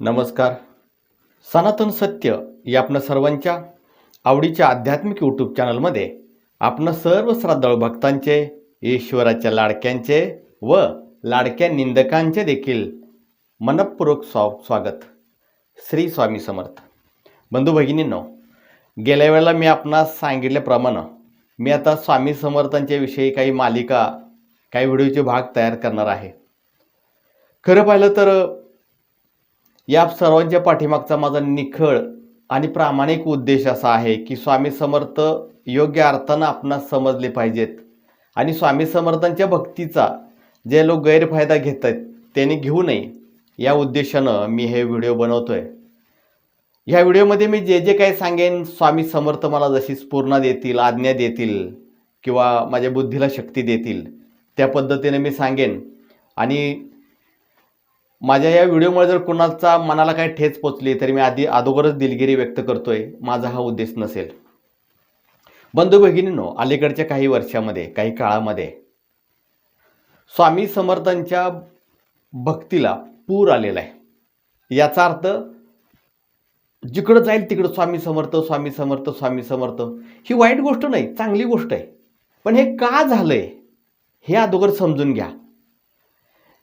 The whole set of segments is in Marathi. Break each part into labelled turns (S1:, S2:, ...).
S1: नमस्कार. सनातन सत्य या आपण सर्वांच्या आवडीच्या आध्यात्मिक यूट्यूब चॅनलमध्ये आपण सर्व श्रद्धाळू भक्तांचे ईश्वराच्या लाडक्यांचे व लाडक्या निंदकांचे देखील मनपूर्वक स्वा स्वागत. श्री स्वामी समर्थ. बंधू भगिनींनो गेल्या वेळेला मी आपणास सांगितल्याप्रमाणे मी आता स्वामी समर्थांच्या विषयी काही मालिका काही व्हिडिओचे भाग तयार करणार आहे. खरं पाहिलं तर या सर्वांच्या पाठीमागचा माझा निखळ आणि प्रामाणिक उद्देश असा आहे की स्वामी समर्थ योग्य अर्थानं आपणास समजले पाहिजेत. आणि स्वामी समर्थांच्या भक्तीचा जे लोक गैरफायदा घेत आहेत त्यांनी घेऊ नये. या उद्देशानं मी हे व्हिडिओ बनवतोय. ह्या व्हिडिओमध्ये मी जे जे काही सांगेन स्वामी समर्थ मला जशी स्फूर्णा देतील आज्ञा देतील किंवा माझ्या बुद्धीला शक्ती देतील त्या पद्धतीने मी सांगेन. आणि माझ्या या व्हिडिओमुळे जर कोणाचा मनाला काही ठेच पोचली तरी मी आधी अगोदरच दिलगिरी व्यक्त करतोय. माझा हा उद्देश नसेल. बंधू भगिनींनो अलीकडच्या काही वर्षामध्ये काही काळामध्ये स्वामी समर्थांच्या भक्तीला पूर आलेला आहे. याचा अर्थ जिकडं जाईल तिकडं स्वामी समर्थ स्वामी समर्थ स्वामी समर्थ. ही वाईट गोष्ट नाही चांगली गोष्ट आहे. पण हे का झालंय हे अगोदर समजून घ्या.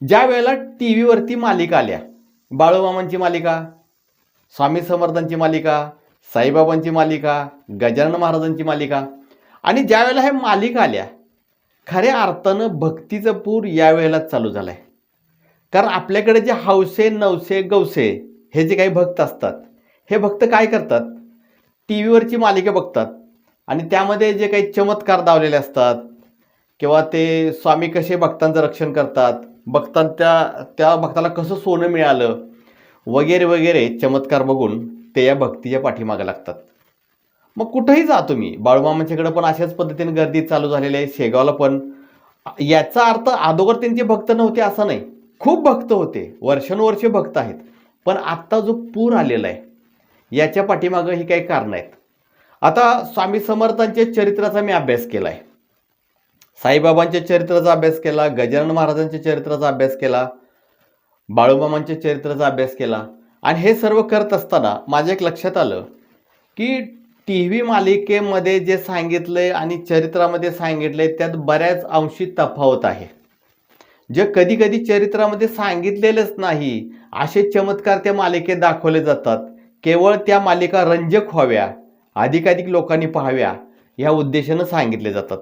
S1: ज्या वेळेला टी व्हीवरती मालिका आल्या बाळूमामांची मालिका स्वामी समर्थांची मालिका साईबाबांची मालिका गजानन महाराजांची मालिका आणि ज्या वेळेला हे मालिका आल्या खऱ्या अर्थानं भक्तीचं पूर यावेळेलाच चालू झालं आहे कारण आपल्याकडे जे हौसे नवसे गवसे हे जे काही भक्त असतात हे भक्त काय करतात? टी व्हीवरची मालिका बघतात आणि त्यामध्ये जे काही चमत्कार दावलेले असतात किंवा ते स्वामी कसे भक्तांचं रक्षण करतात भक्तांच्या त्या भक्ताला कसं सोनं मिळालं? वगैरे वगैरे चमत्कार बघून ते या भक्तीच्या पाठीमागे लागतात. मग कुठंही जा तुम्ही. बाळूमामांच्याकडे पण अशाच पद्धतीने गर्दी चालू झालेली आहे शेगावला पण. याचा अर्थ अगोदर त्यांचे भक्त नव्हते असं नाही. खूप भक्त होते. वर्षानुवर्षे भक्त आहेत. पण आत्ता जो पूर आलेला आहे याच्या पाठीमागं ही काही कारणं आहेत. आता स्वामी समर्थांच्या चरित्राचा मी अभ्यास केला आहे साईबाबांच्या चरित्राचा अभ्यास केला गजानन महाराजांच्या चरित्राचा अभ्यास केला बाळूमामांच्या चरित्राचा अभ्यास केला. आणि हे सर्व करत असताना माझ्या एक लक्षात आलं की टी व्ही मालिकेमध्ये जे सांगितलंय आणि चरित्रामध्ये सांगितलंय त्यात बऱ्याच अंशी तफावत आहे. जे कधी कधी चरित्रामध्ये सांगितलेलंच नाही असे चमत्कार त्या मालिकेत दाखवले जातात. केवळ त्या मालिका रंजक व्हाव्या अधिकाधिक लोकांनी पाहाव्या या उद्देशानं सांगितले जातात.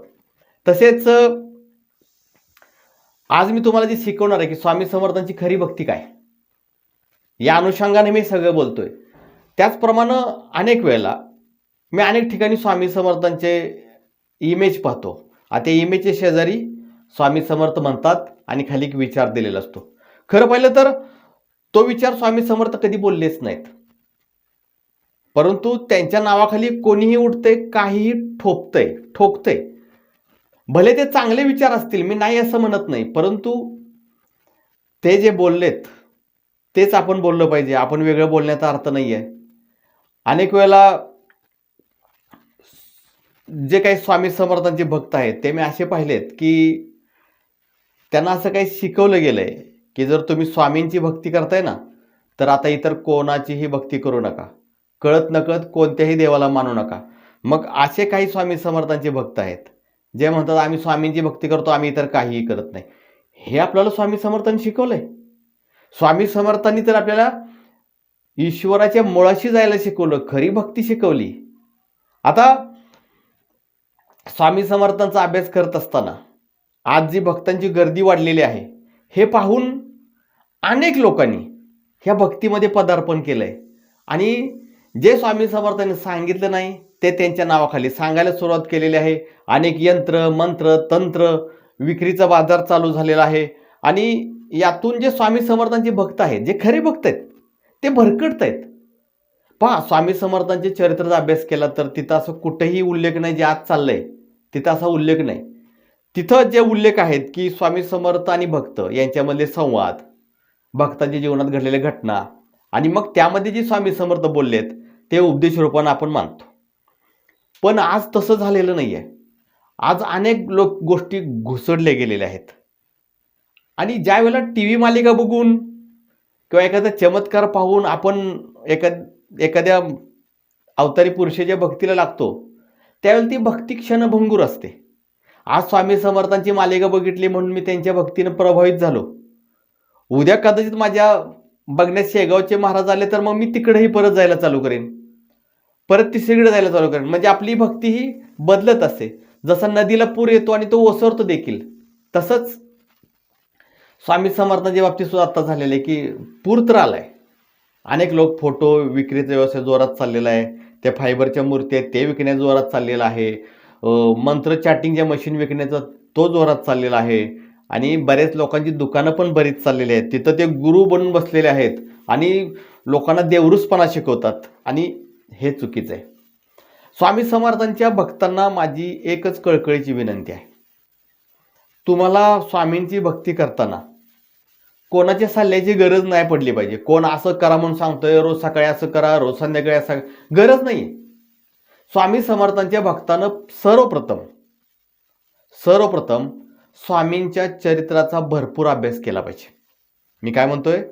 S1: तसेच आज मी तुम्हाला जे शिकवणार आहे की स्वामी समर्थांची खरी भक्ती काय? या अनुषंगाने मी सगळं बोलतोय. त्याचप्रमाणे अनेक वेळेला मी अनेक ठिकाणी स्वामी समर्थांचे इमेज पाहतो. आता इमेजच्या शेजारी स्वामी समर्थ म्हणतात आणि खाली एक विचार दिलेला असतो. खरं पाहिलं तर तो विचार स्वामी समर्थ कधी बोललेच नाहीत. परंतु त्यांच्या नावाखाली कोणीही उठतंय काहीही ठोपतंय ठोकतंय. भले ते चांगले विचार असतील मी नाही असं म्हणत नाही परंतु ते जे बोललेत तेच आपण बोललं पाहिजे. आपण वेगळं बोलण्याचा अर्थ नाही आहे अनेक वेळेला जे काही स्वामी समर्थांचे भक्त आहेत ते मी असे पाहिलेत की त्यांना असं काही शिकवलं गेलं आहे की जर तुम्ही स्वामींची भक्ती करताय ना तर आता इतर कोणाचीही भक्ती करू नका. कळत नकळत कोणत्याही देवाला मानू नका. मग असे काही स्वामी समर्थांचे भक्त आहेत जे म्हणतात आम्ही स्वामींची भक्ती करतो आम्ही इतर काहीही करत नाही. हे आपल्याला स्वामी समर्थांनी शिकवलंय. स्वामी समर्थांनी तर आपल्याला ईश्वराच्या मुळाशी जायला शिकवलं खरी भक्ती शिकवली. आता स्वामी समर्थांचा अभ्यास करत असताना आज जी भक्तांची गर्दी वाढलेली आहे हे पाहून अनेक लोकांनी ह्या भक्तीमध्ये पदार्पण केलंय. आणि जे स्वामी समर्थांनी सांगितलं नाही ते त्यांच्या नावाखाली सांगायला सुरुवात केलेली आहे. अनेक यंत्र मंत्र तंत्र विक्रीचा बाजार चालू झालेला आहे. आणि यातून जे स्वामी समर्थांचे भक्त आहेत जे खरे भक्त आहेत ते भरकटत आहेत. पहा स्वामी समर्थांचे चरित्राचा अभ्यास केला तर तिथं असं कुठेही उल्लेख नाही जे आज चाललंय. तिथं असा उल्लेख नाही. तिथं जे उल्लेख आहेत की स्वामी समर्थ आणि भक्त यांच्यामधले संवाद भक्तांच्या जीवनात घडलेल्या घटना आणि मग त्यामध्ये जे स्वामी समर्थ बोललेत ते उपदेश रूपानं आपण मानतो. पण आज तसं झालेलं नाही आहे आज अनेक लोक गोष्टी घुसडल्या गेलेल्या आहेत. आणि ज्या वेळेला टी व्ही मालिका बघून किंवा एखादा चमत्कार पाहून आपण एका एखाद्या अवतारी पुरुषाच्या भक्तीला लागतो त्यावेळेला ती भक्ती क्षणभंगूर असते. आज स्वामी समर्थांची मालिका बघितली म्हणून मी त्यांच्या भक्तीनं प्रभावित झालो. उद्या कदाचित माझ्या बघण्यात शेगावचे महाराज आले तर मग मी तिकडेही परत जायला चालू करेन. परत तिसरीकडे जायला चालू करेन म्हणजे आपली भक्ती ही बदलत असते जसा नदीला पूर येतो आणि तो ओसरतो देखील तसंच स्वामी समर्थांच्या बाबतीत सुद्धा आता झालेलं आहे की पूर तर आलाय. अनेक लोक फोटो विक्रीचा व्यवसाय जोरात चाललेला आहे. त्या फायबरच्या मूर्ती आहेत ते विकण्यात जोरात चाललेला आहे. मंत्र चॅटिंगच्या मशीन विकण्याचा तो जोरात चाललेला आहे. आणि बरेच लोकांची दुकानं पण बरीच चाललेली आहेत. तिथं ते गुरु बनून बसलेले आहेत. आणि लोकांना देवरूसपणा शिकवतात. आणि हे चुकीचं आहे. स्वामी समर्थांच्या भक्तांना माझी एकच कळकळीची विनंती आहे. तुम्हाला स्वामींची भक्ती करताना कोणाच्या सल्ल्याची गरज नाही पडली पाहिजे. कोण असं करा म्हणून सांगतोय रोज सकाळी असं करा रोज संध्याकाळी असं गरज नाही स्वामी समर्थांच्या भक्तानं सर्वप्रथम सर्वप्रथम स्वामींच्या चरित्राचा भरपूर अभ्यास केला पाहिजे. मी काय म्हणतोय?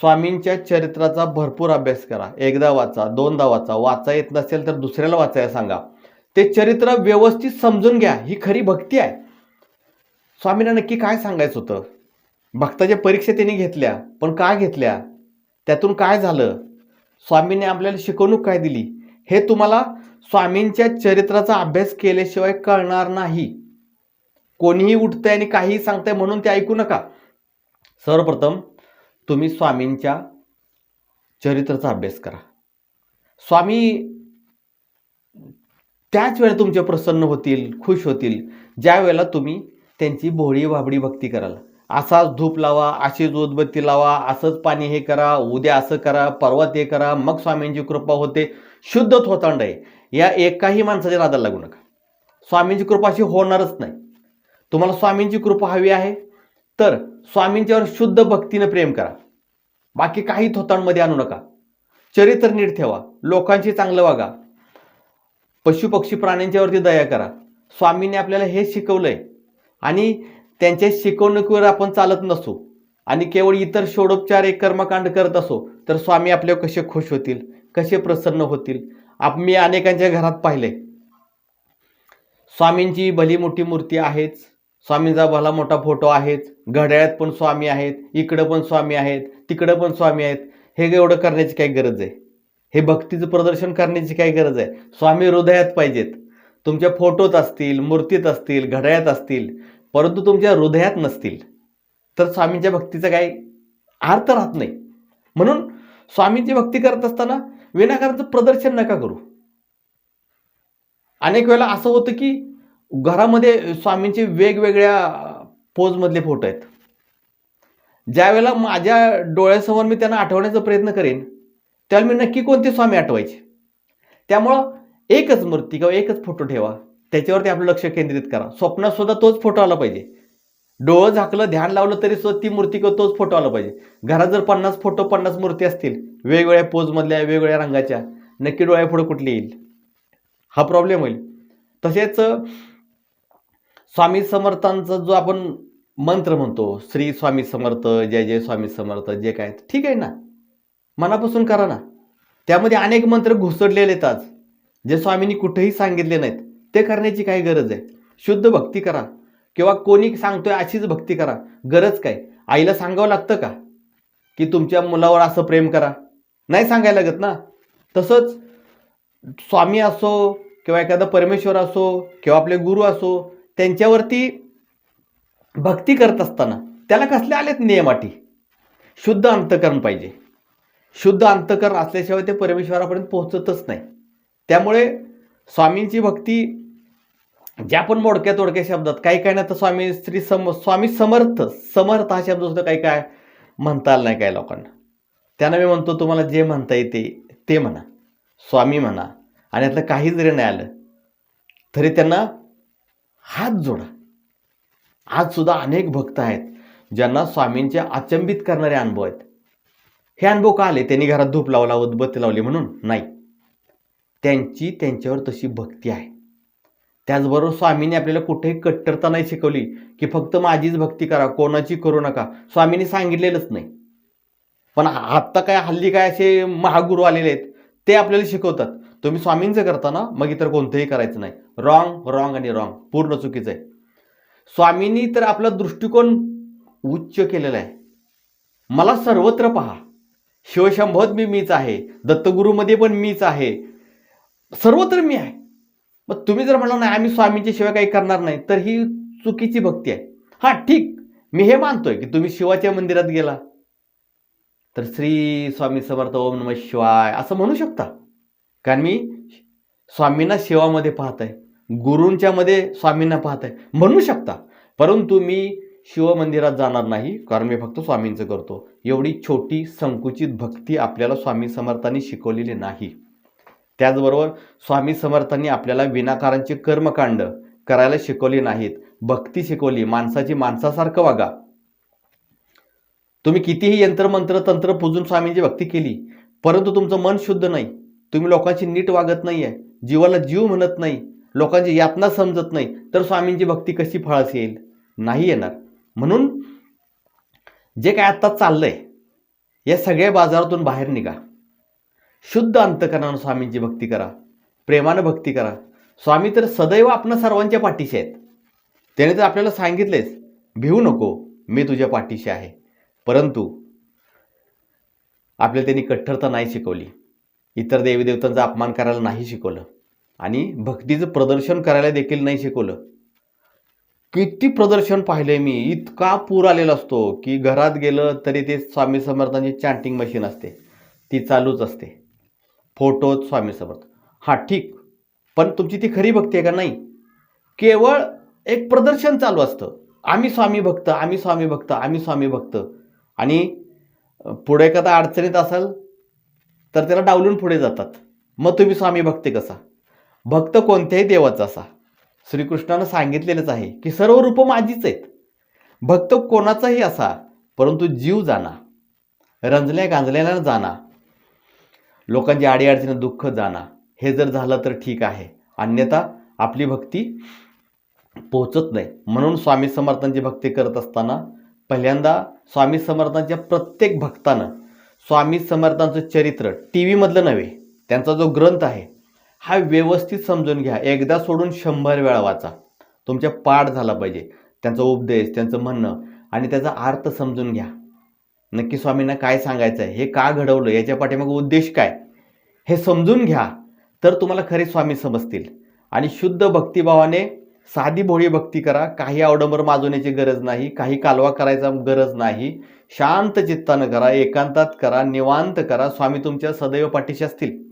S1: स्वामींच्या चरित्राचा भरपूर अभ्यास करा. एकदा वाचा दोनदा वाचा वाचा येत नसेल तर दुसऱ्याला वाचायला सांगा. ते चरित्र व्यवस्थित समजून घ्या. ही खरी भक्ती आहे. स्वामींना नक्की काय सांगायचं होतं? भक्ताच्या परीक्षा त्यांनी घेतल्या पण का घेतल्या? त्यातून काय झालं? स्वामींनी आपल्याला शिकवणूक काय दिली? हे तुम्हाला स्वामींच्या चरित्राचा अभ्यास केल्याशिवाय कळणार नाही. कोणीही उठतंय आणि काहीही सांगतंय म्हणून ते ऐकू नका. सर्वप्रथम तुम्ही स्वामींच्या चरित्राचा अभ्यास करा. स्वामी त्याच वेळेला तुमचे प्रसन्न होतील खुश होतील. ज्या वेळेला तुम्ही त्यांची भोळी भाबडी भक्ती कराल. असाच धूप लावा अशीच उदबत्ती लावा असंच पाणी हे करा उद्या असं करा परवा ते करा मग स्वामींची कृपा होते. शुद्ध थोतांड आहे. या एकाही माणसाच्या नादाला लागू नका. स्वामींची कृपा अशी होणारच नाही. तुम्हाला स्वामींची कृपा हवी आहे तर स्वामींच्यावर शुद्ध भक्तीनं प्रेम करा. बाकी काही थोतांमध्ये आणू नका. चरित्र नीट ठेवा. लोकांशी चांगलं वागा. पशु पक्षी प्राण्यांच्यावरती दया करा. स्वामींनी आपल्याला हे शिकवलंय. आणि त्यांच्या शिकवणुकीवर आपण चालत नसू. आणि केवळ इतर षोडोपचार एक कर्मकांड करत असो तर स्वामी आपल्यावर कसे खुश होतील? कसे प्रसन्न होतील? आप मी अनेकांच्या घरात पाहिले स्वामींची भली मोठी मूर्ती आहेच. स्वामींचा भला मोठा फोटो आहेच घड्याळ्यात पण स्वामी आहेत. इकडं पण स्वामी आहेत. तिकडं पण स्वामी आहेत. हे एवढं करण्याची काय गरज आहे? हे भक्तीचं प्रदर्शन करण्याची काय गरज आहे? स्वामी हृदयात पाहिजेत. तुमच्या फोटोत असतील मूर्तीत असतील घड्याळ्यात असतील परंतु तुमच्या हृदयात नसतील. तर स्वामींच्या भक्तीचा काही अर्थ राहत नाही. म्हणून स्वामींची भक्ती करत असताना विनाकाराचं प्रदर्शन नका करू. अनेक वेळेला असं होतं की घरामध्ये स्वामींचे वेगवेगळ्या पोजमधले फोटो आहेत. ज्यावेळेला माझ्या डोळ्यासमोर मी त्यांना आठवण्याचा प्रयत्न करेन त्यावेळेला मी नक्की कोणते स्वामी आठवायचे? त्यामुळं एकच मूर्ती किंवा एकच फोटो ठेवा त्याच्यावरती आपलं लक्ष केंद्रित करा. स्वप्नात सुद्धा तोच फोटो आला पाहिजे. डोळं झाकलं ध्यान लावलं तरी सुद्धा ती मूर्ती किंवा तोच फोटो आला पाहिजे. घरात जर पन्नास फोटो पन्नास मूर्ती असतील वेगवेगळ्या पोजमधल्या वेगवेगळ्या रंगाच्या नक्की डोळ्यापुढे कुठली येईल? हा प्रॉब्लेम होईल. तसेच स्वामी समर्थांचा जो आपण मंत्र म्हणतो श्री स्वामी समर्थ जय जय स्वामी समर्थ जे काय ठीक आहे ना? मनापासून करा ना. त्यामध्ये अनेक मंत्र घुसडलेले आहेत आज जे स्वामींनी कुठेही सांगितले नाहीत. ते करण्याची काय गरज आहे. शुद्ध भक्ती करा. किंवा कोणी सांगतोय अशीच भक्ती करा. गरज काय? आईला सांगावं लागतं का? की तुमच्या मुलावर असं प्रेम करा. नाही सांगायला लागत ना? तसंच स्वामी असो किंवा एखादा परमेश्वर असो किंवा आपले गुरु असो त्यांच्यावरती भक्ती करत असताना त्याला कसले आलेत नियम अटी? शुद्ध अंतकरण पाहिजे. शुद्ध अंतकरण असल्याशिवाय ते परमेश्वरापर्यंत पोहोचतच नाही. त्यामुळे स्वामींची भक्ती ज्या पण मोडक्या तोडक्या शब्दात काही काही ना तर स्वामी श्री सम स्वामी समर्थ समर्थ हा शब्द सुद्धा काही काय म्हणता आला नाही काय लोकांना. त्यांना मी म्हणतो तुम्हाला जे म्हणता येते ते म्हणा. स्वामी म्हणा. आणि यातलं काही जरी नाही आलं. तरी त्यांना हात जोडा. आज सुद्धा अनेक भक्त आहेत ज्यांना स्वामींचे अचंबित करणारे अनुभव आहेत. हे अनुभव का आले? त्यांनी घरात धूप लावला उद्बत्ती लावली म्हणून? नाही. त्यांची त्यांच्यावर तशी भक्ती आहे. त्याचबरोबर स्वामींनी आपल्याला कुठेही कट्टरता नाही शिकवली की फक्त माझीच भक्ती करा कोणाची करू नका. स्वामींनी सांगितलेलंच नाही. पण आत्ता काय हल्ली काय असे महागुरू आलेले आहेत ते आपल्याला शिकवतात. तुम्ही स्वामींचं करता ना मग इतर कोणतंही करायचं नाही. रॉंग रॉंग आणि रॉंग पूर्ण चुकीचं आहे. स्वामींनी तर आपला दृष्टिकोन उच्च केलेला आहे. मला सर्वत्र पहा. शिवशंभोत मी मीच आहे. दत्तगुरूमध्ये पण मीच आहे. सर्वत्र मी आहे. मग तुम्ही जर म्हणला नाही आम्ही स्वामींच्या शिवाय काही करणार नाही तर ही चुकीची भक्ती आहे. हा ठीक. मी हे मानतोय की तुम्ही शिवाच्या मंदिरात गेला. तर श्री स्वामी समर्थ ओम नम शिवाय असं म्हणू शकता. कारण मी स्वामींना शिवामध्ये पाहत आहे गुरूंच्या मध्ये स्वामींना पाहत आहे म्हणू शकता परंतु मी शिवमंदिरात जाणार नाही कारण मी फक्त स्वामींचं करतो. एवढी छोटी संकुचित भक्ती आपल्याला स्वामी समर्थांनी शिकवलेली नाही. त्याचबरोबर स्वामी समर्थांनी आपल्याला विनाकारांचे कर्मकांड करायला शिकवले नाहीत. भक्ती शिकवली माणसाची माणसासारखं वागा. तुम्ही कितीही यंत्रमंत्र तंत्र पूजून स्वामींची भक्ती केली परंतु तुमचं मन शुद्ध नाही. तुम्ही लोकांची नीट वागत नाही आहे जीवाला जीव म्हणत नाही लोकांची यातना समजत नाही तर स्वामींची भक्ती कशी फळास येईल? नाही येणार. म्हणून जे काय आत्ता चाललंय या सगळ्या बाजारातून बाहेर निघा. शुद्ध अंतकरणानं स्वामींची भक्ती करा. प्रेमानं भक्ती करा. स्वामी तर सदैव आपणा सर्वांच्या पाठीशी आहेत. त्याने तर आपल्याला सांगितलेच भिवू नको मी तुझ्या पाठीशी आहे. परंतु आपल्याला त्यांनी कठ्ठरता नाही शिकवली. इतर देवी देवतांचा अपमान करायला नाही शिकवलं. आणि भक्तीचं प्रदर्शन करायला देखील नाही शिकवलं. किती प्रदर्शन पाहिलंय मी. इतका पूर आलेला असतो की घरात गेलं तरी ते स्वामी समर्थांची चॅन्टिंग मशीन असते. ती चालूच असते. फोटोत स्वामी समर्थ. हां ठीक. पण तुमची ती खरी भक्ती आहे का? नाही. केवळ एक प्रदर्शन चालू असतं. आम्ही स्वामी भक्त आम्ही स्वामी भक्त आम्ही स्वामी भक्त. आणि पुढे एखादा अडचणीत असाल तर त्याला डावलून पुढे जातात. मग तुम्ही स्वामी भक्ती कसा? भक्त कोणत्याही देवाचा असा. श्रीकृष्णानं सांगितलेलंच आहे की सर्व रूप माझीच आहेत. भक्त कोणाचाही असा परंतु जीव जाणा रंजल्या गांजल्याला जाणा लोकांची अडीअडचणी दुःख जाणा हे जर झालं तर ठीक आहे. अन्यथा आपली भक्ती पोहोचत नाही. म्हणून स्वामी समर्थांची भक्ती करत असताना पहिल्यांदा स्वामी समर्थांच्या प्रत्येक भक्तानं स्वामी समर्थांचं चरित्र टी व्हीमधलं नव्हे त्यांचा जो ग्रंथ आहे हा व्यवस्थित समजून घ्या. एकदा सोडून शंभर वेळा वाचा. तुमच्या पाठ झाला पाहिजे. त्यांचा उपदेश त्यांचं म्हणणं आणि त्याचा अर्थ समजून घ्या. नक्की स्वामींना काय सांगायचं आहे? हे का घडवलं? याच्या पाठीमागे उद्देश काय? हे समजून घ्या. तर तुम्हाला खरे स्वामी समजतील. आणि शुद्ध भक्तिभावाने साधी भोळी भक्ती करा. काही अवडंबर माजवण्याची गरज नाही. काही कालवा करायचा गरज नाही. शांत चित्तानं करा एकांतात करा निवांत करा. स्वामी तुमच्या सदैव पाठीशी असतील.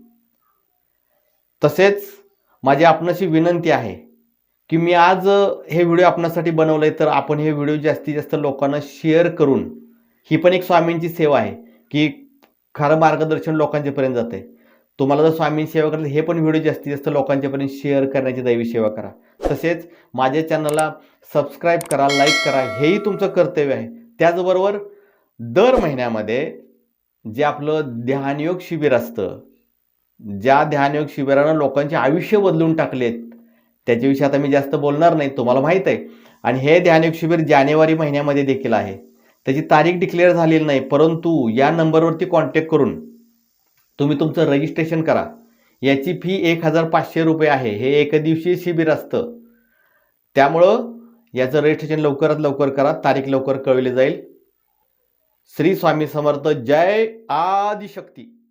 S1: तसेच माझी आपणाशी विनंती आहे की मी आज हे व्हिडिओ आपणासाठी बनवलं आहे तर आपण हे व्हिडिओ जास्तीत जास्त लोकांना शेअर करून ही पण एक स्वामींची सेवा आहे की खरं मार्गदर्शन लोकांच्यापर्यंत जाते तुम्हाला जर स्वामी सेवा करायचं हे पण व्हिडिओ जास्तीत जास्त लोकांच्यापर्यंत शेअर करण्याची दैवी सेवा करा. तसेच माझ्या चॅनलला सबस्क्राईब करा लाईक करा हेही तुमचं कर्तव्य आहे. त्याचबरोबर दर महिन्यामध्ये जे आपलं ध्यानयोग शिबिर असतं ज्या ध्यानयोग शिबिरानं लोकांचे आयुष्य बदलून टाकलेत त्याच्याविषयी आता मी जास्त बोलणार नाही तुम्हाला माहीत आहे. आणि हे ध्यानयोग शिबिर जानेवारी महिन्यामध्ये देखील आहे. त्याची तारीख डिक्लेअर झालेली नाही परंतु या नंबरवरती कॉन्टॅक्ट करून तुम्ही तुमचं रजिस्ट्रेशन करा. याची फी एक हजार पाचशे रुपये आहे. हे एकदिवसीय शिबिर असतं. त्यामुळं याचं रजिस्ट्रेशन लवकरात लवकर करा तारीख लवकर कळवली जाईल. श्री स्वामी समर्थ जय आदिशक्ती.